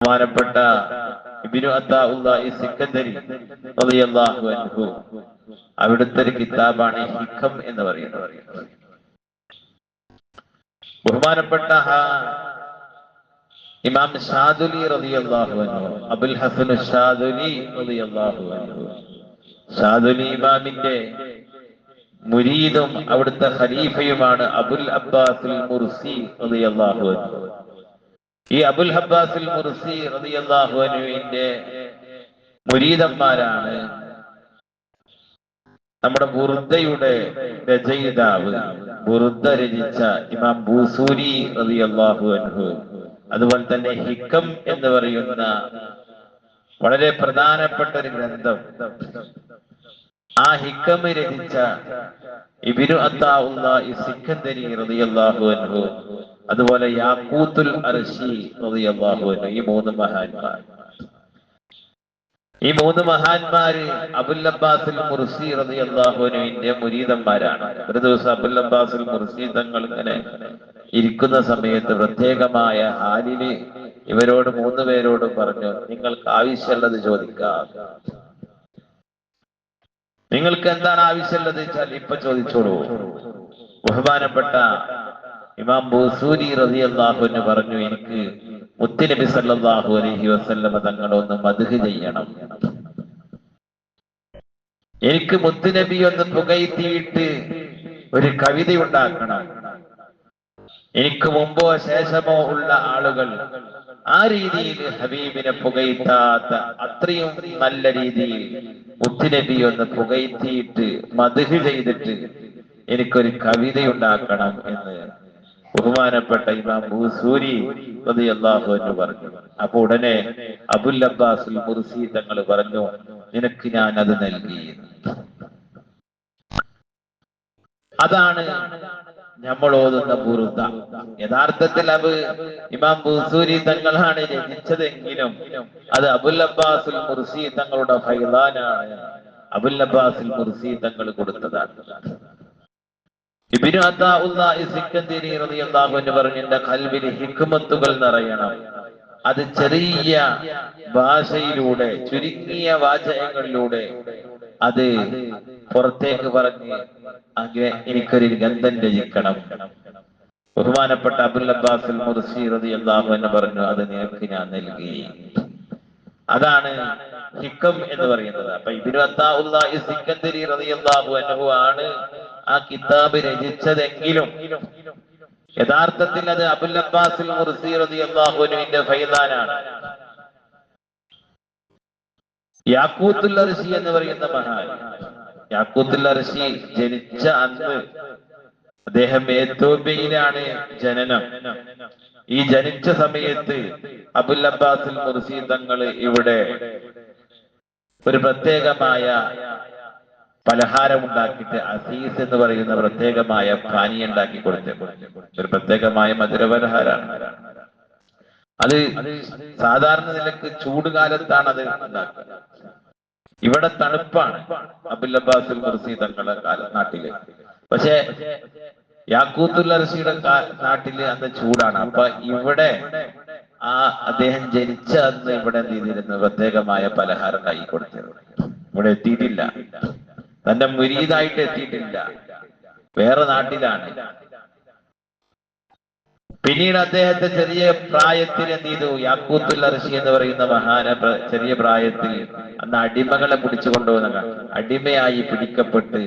ബഹുമാനപ്പെട്ട അവിടുത്തെ ഒരു കിതാബാണ് ഹിക്കം എന്ന് പറയുന്നത്. ബഹുമാനപ്പെട്ട ഇമാം ഷാദുലി റളിയല്ലാഹു അൻഹു അബുൽ ഹസൻ ഷാദുലി റളിയല്ലാഹു അൻഹു. ഷാദുലി ഇമാമിന്റെ മുരീദും അവിടുത്തെ ഖലീഫയുമാണ് അബുൽ അബ്ബാസുൽ മുർസി റളിയല്ലാഹു അൻഹു. ഈ അബുൽ ഹബ്ബാസിൽ മുർസി അൻഹുവിന്റെ മുരീദന്മാരാണ് നമ്മുടെ ബുർദയുടെ രചയിതാവ് ബുർദ രചിച്ച ഇമാം ബൂസൂരി റളിയല്ലാഹു അനുഹു അതുപോലെ തന്നെ ഹിക്കം എന്ന് പറയുന്ന വളരെ പ്രധാനപ്പെട്ട ഒരു ഗ്രന്ഥം. ആ ഹിക്കം രചിച്ച ഇബിനു ഈ സിക്കന്ദരി റളിയല്ലാഹു അൻഹു അതുപോലെ യാക്കൂത്തുൽ അർശി ഈ മൂന്ന് മഹാന്മാർ. ഈ മൂന്ന് മഹാന്മാര് അബുൽ മുർസി റളിയല്ലാഹു അൻഹുവിന്റെ മുരീദന്മാരാണ് ഒരു ദിവസം അബുൽ മുർസി തങ്ങൾ ഇങ്ങനെ ഇരിക്കുന്ന സമയത്ത് പ്രത്യേകമായ ഹാലിൽ ഇവരോട് മൂന്ന് പേരോട് പറഞ്ഞു നിങ്ങൾക്ക് ആവശ്യമുള്ളത് ചോദിക്കാം. നിങ്ങൾക്ക് എന്താണ് ആവശ്യമുള്ളത് വെച്ചാൽ ഇപ്പൊ ചോദിച്ചോളൂ. ബഹുമാനപ്പെട്ട ഇമാം ബുസൂരി റതി അള്ളാഹുവിന് പറഞ്ഞു എനിക്ക് മുത്തുനബി സല്ലല്ലാഹു അലൈഹി വസല്ലമ തങ്ങളൊന്ന് മധുഹ് ചെയ്യണം. എനിക്ക് മുത്തുനബി ഒന്ന് പുകയത്തിയിട്ട് ഒരു കവിത ഉണ്ടാക്കണം. എനിക്ക് മുമ്പോ ശേഷമോ ഉള്ള ആളുകൾ ആ രീതിയിൽ ഹബീബിനെ പുകയത്താത്ത അത്രയും നല്ല രീതിയിൽ മുത്തുനബി ഒന്ന് പുകയത്തിയിട്ട് മധുഹ് ചെയ്തിട്ട് എനിക്കൊരു കവിത ഉണ്ടാക്കണം എന്ന് ബഹുമാനപ്പെട്ട ഇമാം ബൂസൂരി അള്ളാഹു എന്ന് പറഞ്ഞു. അപ്പൊ ഉടനെ അബുൽ അബ്ബാസുൽ മുർസി തങ്ങൾ പറഞ്ഞു നിനക്ക് ഞാൻ അത് നൽകി അതാണ് നമ്മൾ ഓതുന്ന ബുറുദ യഥാർത്ഥത്തിൽ അത് ഇമാം ബുസൂരി തങ്ങളാണ് രചിച്ചതെങ്കിലും അത് അബുൽ അബ്ബാസുൽ മുർസി തങ്ങളുടെ ഫൈലാനാണ് അബുൽ അബ്ബാസുൽ മുർസി തങ്ങൾ കൊടുത്തതാണ് ഇബ്നു അത്താഉല്ലാഹി സിക്കന്ദരി റളിയല്ലാഹു അൻഹു പറഞ്ഞു എന്റെ ഹിക്മത്തുകൾ നിറയണം. അത് ചെറിയ ഭാഷയിലൂടെ ചുരുങ്ങിയ വാചകങ്ങളിലൂടെ അത് പുറത്തേക്ക് പറഞ്ഞ് അങ്ങനെ എനിക്കൊരു ഗന്ധം രചിക്കണം. ബഹുമാനപ്പെട്ട അബുൽ അബ്ബാസുൽ മുർസി റളിയല്ലാഹു അൻഹു പറഞ്ഞു അത് നിനക്ക് ഞാൻ നൽകി. അതാണ് ഹിക്കം എന്ന് പറയുന്നത്. അപ്പൊ ഇബ്നു അത്താഉല്ലാഹി സിക്കന്ദരി റളിയല്ലാഹു അൻഹു ആണ് ആ കിതാബ് രചിച്ചതെങ്കിലും യഥാർത്ഥത്തിൽ അത് അബുൽ അബ്ബാസിൽ അൻഹുവിന്റെ ഫൈദാനാണ്. യാക്കൂത്തുൽ എന്ന് പറയുന്ന മഹാൻ. യാക്കൂത്തുൽ ജനിച്ച അന്ന് അദ്ദേഹം ഏത്തോബയിലാണ് ജനനം. ഈ ജനിച്ച സമയത്ത് അബുൽ അബ്ബാസുൽ മുർസി തങ്ങൾ ഇവിടെ ഒരു പ്രത്യേകമായ പലഹാരം ഉണ്ടാക്കിയിട്ട് അസീസ് എന്ന് പറയുന്ന പ്രത്യേകമായ പാനി ഉണ്ടാക്കി കൊടുത്തു. ഒരു പ്രത്യേകമായ മധുരപലഹാരമാണ്. അത് സാധാരണ നിലയ്ക്ക് ചൂടുകാലത്താണ് അത് ഉണ്ടാക്കുക. ഇവിടെ തണുപ്പാണ് അബുൽ അബ്ബാസുൽ മുർസി തങ്ങളുടെ നാട്ടിൽ. പക്ഷെ യാക്കൂത്തുൽ അർസിയുടെ നാട്ടിൽ അന്ന് ചൂടാണ്. അപ്പൊ ഇവിടെ ആ അദ്ദേഹം ജനിച്ച അന്ന് ഇവിടെ എന്ത് ചെയ്തിരുന്നു? പ്രത്യേകമായ പലഹാരം കൈ കൊടുത്തിരുന്നു. ഇവിടെ എത്തിയിട്ടില്ല. തന്റെ മുരീതായിട്ട് എത്തിയിട്ടില്ല. വേറെ നാട്ടിലാണ്. പിന്നീട് അദ്ദേഹത്തെ ചെറിയ പ്രായത്തിൽ എന്ത് ചെയ്തു? യാക്കൂത്തുൽ അർഷി എന്ന് പറയുന്ന മഹാന ചെറിയ പ്രായത്തിൽ അന്ന് അടിമകളെ പിടിച്ചു കൊണ്ടുപോകുന്ന അടിമയായി പിടിക്കപ്പെട്ട്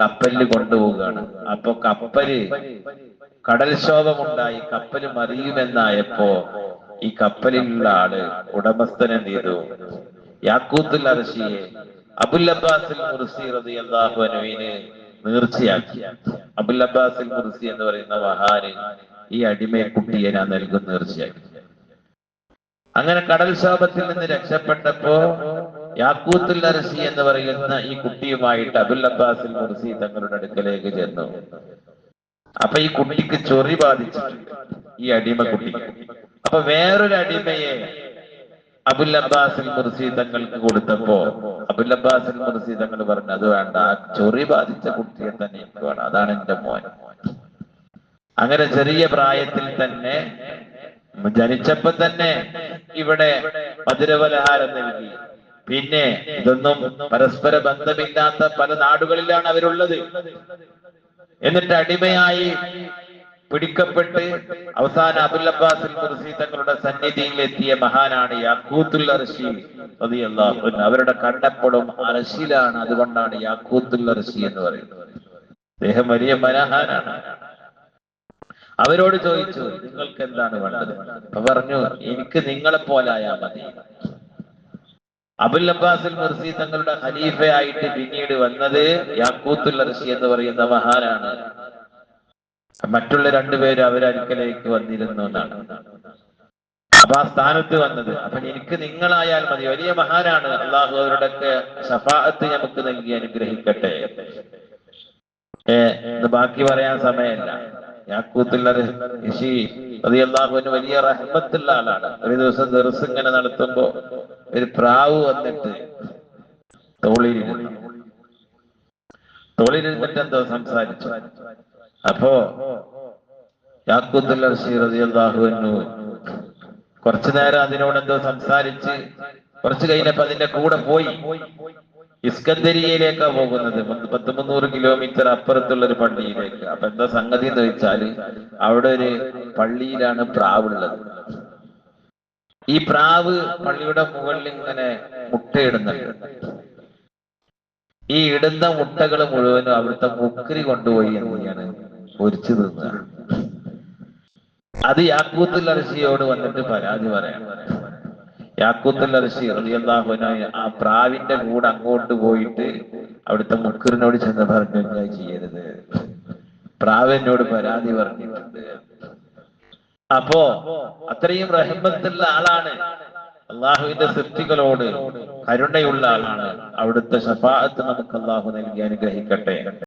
കപ്പലിൽ കൊണ്ടുപോവുകയാണ്. അപ്പൊ കപ്പൽ കടൽക്ഷോഭമുണ്ടായി കപ്പൽ മറിയുമെന്നായപ്പോ ഈ കപ്പലിലുള്ള ആൾ ഉടമസ്ഥൻ എന്ത് ചെയ്തു? യാക്കൂത്തുൽ അർഷിയെ അബുൽ അബ്ബാസിൽ മുർസി റളിയല്ലാഹു അനുവിന് നേർച്ചയാക്കി. അബുൽ അബ്ബാസിൽ മുർസി എന്ന് പറയുന്ന മഹാന് ഈ അടിമയെ കുട്ടിയെ ഞാൻ നൽകും നേർച്ചയാക്കി. അങ്ങനെ കടൽക്ഷോഭത്തിൽ നിന്ന് രക്ഷപ്പെട്ടപ്പോ യാക്കൂത്തുൽ അർസി എന്ന് പറയുന്ന ഈ കുട്ടിയുമായിട്ട് അബുൽ അബ്ബാസിൽ മുർസി തങ്ങളുടെ അടുക്കലേക്ക് ചെന്നു. അപ്പൊ ഈ കുട്ടിക്ക് ചൊറി ബാധിച്ചിട്ടുണ്ട്. ഈ അടിമ കുട്ടിക്ക്. അപ്പൊ വേറൊരു അടിമയെ അബുൽ അബ്ബാസിൽ മുർസി തങ്ങൾക്ക് കൊടുത്തപ്പോ അബുൽ അബ്ബാസിൽ മുർസി തങ്ങൾ പറഞ്ഞു അത് വേണ്ട ചൊറി ബാധിച്ച കുട്ടിയെ തന്നെ എനിക്ക് വേണം അതാണ് എന്റെ മോൻ. അങ്ങനെ ചെറിയ പ്രായത്തിൽ തന്നെ ജനിച്ചപ്പോ തന്നെ ഇവിടെ മധുരപലഹാരം നൽകി. പിന്നെ ഇതൊന്നും പരസ്പര ബന്ധമില്ലാത്ത പല നാടുകളിലാണ് അവരുള്ളത്. എന്നിട്ട് അടിമയായി പിടിക്കപ്പെട്ട് അവസാന അബുൽ അബ്ബാസിൽ കുർസി തങ്ങളുടെ സന്നിധിയിൽ എത്തിയ മഹാനാണ് യാക്കൂത്തുൽ അർഷി. അവരുടെ കണ്ണപ്പോഴും അർഷിലാണ് അതുകൊണ്ടാണ് യാക്കൂത്തുൽ അർഷി എന്ന് പറയുന്നത്. അദ്ദേഹം വലിയ മനഹാനാണ് അവരോട് ചോദിച്ചു നിങ്ങൾക്ക് എന്താണ് വേണ്ടത്? അപ്പൊ പറഞ്ഞു എനിക്ക് നിങ്ങളെ പോലായാ മതി. അബുൽ അബ്ബാസിൽ മുർസി തങ്ങളുടെ ഖലീഫയായിട്ട് പിന്നീട് വന്നത് യാക്കൂത്തുൽ അർഷി എന്ന് പറയുന്ന മഹാനാണ്. മറ്റുള്ള രണ്ടുപേര് അവരടുക്കലേക്ക് വന്നിരുന്നു എന്നാണ്. അപ്പൊ ആ സ്ഥാനത്ത് വന്നത്. അപ്പൊ എനിക്ക് നിങ്ങളായാൽ മതി. വലിയ മഹാനാണ്. അള്ളാഹു അവരുടെയൊക്കെ സഫാഹത്ത് നമുക്ക് നൽകി അനുഗ്രഹിക്കട്ടെ. ഏ ഇത് ബാക്കി പറയാൻ സമയമല്ല. യാക്കൂത്തുള്ള വലിയ റഹ്മത്തുള്ള ആളാണ്. ഒരു ദിവസം ദിവസം ഇങ്ങനെ നടത്തുമ്പോ ഒരു പ്രാവ് വന്നിട്ട് തോളിലിരുന്നു. തോളിലിരുന്നിട്ട് എന്തോ സംസാരിച്ചു. അപ്പോ കുറച്ചു നേരം അതിനോട് എന്തോ സംസാരിച്ച് കുറച്ചു കഴിഞ്ഞപ്പോ അതിന്റെ കൂടെ പോയി ഇസ്കന്ദരിയയിലേക്കാ പോകുന്നത് പത്ത് മുന്നൂറ് കിലോമീറ്റർ അപ്പുറത്തുള്ള ഒരു പള്ളിയിലേക്ക്. അപ്പൊ എന്താ സംഗതി എന്ന് വെച്ചാൽ അവിടെ ഒരു പള്ളിയിലാണ് പ്രാവുള്ളത്. ഈ പ്രാവ് പള്ളിയുടെ മുകളിൽ ഇങ്ങനെ മുട്ടയിടുന്നുണ്ട്. ഈ ഇടുന്ന മുട്ടകൾ മുഴുവനും അവിടുത്തെ മുക്കരി കൊണ്ടുപോയി എന്ത് ചെയ്യാണ് പൊരിച്ചു തിന്നുക അത് യാക്കൂത്തുൽ അർഷിയോട് വന്നിട്ട് പരാതി പറയാം. യാക്കൂത്തുൽ അർഷി റളിയല്ലാഹുവിനായ ആ പ്രാവിന്റെ കൂടെ അങ്ങോട്ട് പോയിട്ട് അവിടുത്തെ മുക്കറിനോട് ചെന്ന് പറഞ്ഞു ഞാൻ ചെയ്യരുത്? പ്രാവിനോട് പരാതി പറഞ്ഞിട്ടുണ്ട്. അപ്പോ അത്രയും റഹ്മത്തുള്ള ആളാണ്. അള്ളാഹുവിന്റെ സൃഷ്ടികളോട് കരുണയുള്ള ആളാണ്. അവിടുത്തെ ഷഫാഅത്ത് നമുക്ക് അള്ളാഹു നൽകി അനുഗ്രഹിക്കട്ടെ.